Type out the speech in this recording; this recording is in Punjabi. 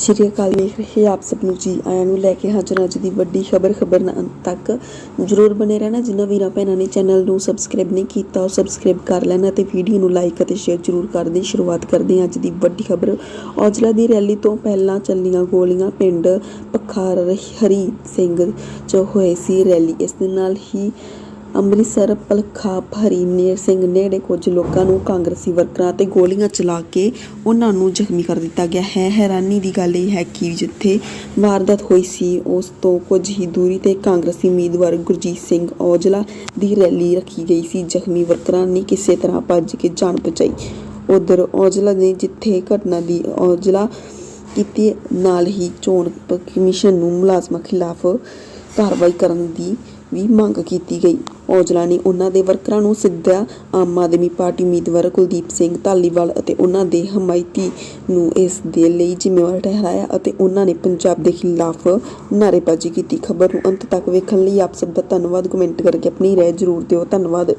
ਸ਼੍ਰੀ ਅਕਾਲ ਵੇਖ ਰਹੇ ਆਪ ਸਭ ਨੂੰ ਜੀ ਆਇਆਂ ਨੂੰ ਲੈ ਕੇ ਹਾਜ਼ਰ ਹਾਂ ਅੱਜ ਦੀ ਵੱਡੀ ਖਬਰ ਖਬਰ ਤੱਕ। ਜਰੂਰ ਬਨੇ ਰਹਿਣਾ, ਜਿਨ੍ਹਾਂ ਵੀਰਾਂ ਭੈਣਾਂ ਨੇ ਚੈਨਲ ਨੂੰ ਸਬਸਕ੍ਰਾਈਬ ਨਹੀਂ ਕੀਤਾ, ਉਹ ਸਬਸਕ੍ਰਾਈਬ ਕਰ ਲੈਣਾ ਤੇ ਵੀਡੀਓ ਨੂੰ ਲਾਈਕ ਅਤੇ ਸ਼ੇਅਰ ਜਰੂਰ ਕਰਦੇ ਸ਼ੁਰੂਆਤ ਕਰਦੇ ਹਾਂ ਅੱਜ ਦੀ ਵੱਡੀ ਖਬਰ। ਔਜਲਾ ਦੀ ਰੈਲੀ ਤੋਂ ਪਹਿਲਾਂ ਚੱਲੀਆਂ ਗੋਲੀਆਂ ਪਿੰਡ ਪਖਾਰ ਹਰੀ ਸਿੰਘ ਚ ਹੋਏ ਸੀ ਰੈਲੀ। ਇਸ ਦੇ ਨਾਲ ਹੀ ਅੰਮ੍ਰਿਤਸਰ ਭਲਖਾ ਪਲਖਾ ਹਰੀਨੇਰ ਸਿੰਘ ਨੇੜੇ ਕੁਝ ਲੋਕਾਂ ਨੂੰ ਕਾਂਗਰਸੀ ਵਰਕਰਾਂ ਤੇ ਗੋਲੀਆਂ ਚਲਾ ਕੇ ਉਹਨਾਂ ਨੂੰ ਜ਼ਖਮੀ ਕਰ ਦਿੱਤਾ ਗਿਆ ਹੈ। ਹੈਰਾਨੀ ਦੀ ਗੱਲ ਇਹ ਹੈ ਕਿ ਜਿੱਥੇ ਵਾਰਦਾਤ ਹੋਈ ਸੀ, ਉਸ ਤੋਂ ਕੁਝ ਹੀ ਦੂਰੀ ਤੇ ਕਾਂਗਰਸੀ ਉਮੀਦਵਾਰ ਗੁਰਜੀਤ ਸਿੰਘ ਔਜਲਾ ਦੀ ਰੈਲੀ ਰੱਖੀ ਗਈ ਸੀ। ਜ਼ਖਮੀ ਵਰਕਰਾਂ ਨੇ ਕਿਸੇ ਤਰ੍ਹਾਂ ਭੱਜ ਕੇ ਜਾਨ ਬਚਾਈ। ਉਧਰ ਔਜਲਾ ਨੇ ਜਿੱਥੇ ਘਟਨਾ ਦੀ ਔਜਲਾ ਕੀਤੀ, ਨਾਲ ਹੀ ਚੋਣ ਪ- ਕਮਿਸ਼ਨ ਨੂੰ ਮੁਲਾਜ਼ਮਾਂ ਖਿਲਾਫ ਕਾਰਵਾਈ ਕਰਨ ਦੀ ਵੀ ਮੰਗ ਕੀਤੀ ਗਈ। ਔਜਲਾ ਨੇ ਉਹਨਾਂ ਦੇ ਵਰਕਰਾਂ ਨੂੰ ਸਿੱਧਾ ਆਮ ਆਦਮੀ ਪਾਰਟੀ ਉਮੀਦਵਾਰ ਕੁਲਦੀਪ ਸਿੰਘ ਧਾਲੀਵਾਲ ਅਤੇ ਉਹਨਾਂ ਦੇ ਹਮਾਇਤੀ ਨੂੰ ਇਸ ਦੇ ਲਈ ਜ਼ਿੰਮੇਵਾਰ ਠਹਿਰਾਇਆ ਅਤੇ ਉਹਨਾਂ ਨੇ ਪੰਜਾਬ ਦੇ ਖਿਲਾਫ ਨਾਅਰੇਬਾਜ਼ੀ ਕੀਤੀ। ਖਬਰ ਨੂੰ ਅੰਤ ਤੱਕ ਵੇਖਣ ਲਈ ਆਪ ਸਭ ਦਾ ਧੰਨਵਾਦ। ਕਮੈਂਟ ਕਰਕੇ ਆਪਣੀ ਰਾਏ ਜ਼ਰੂਰ ਦਿਓ। ਧੰਨਵਾਦ।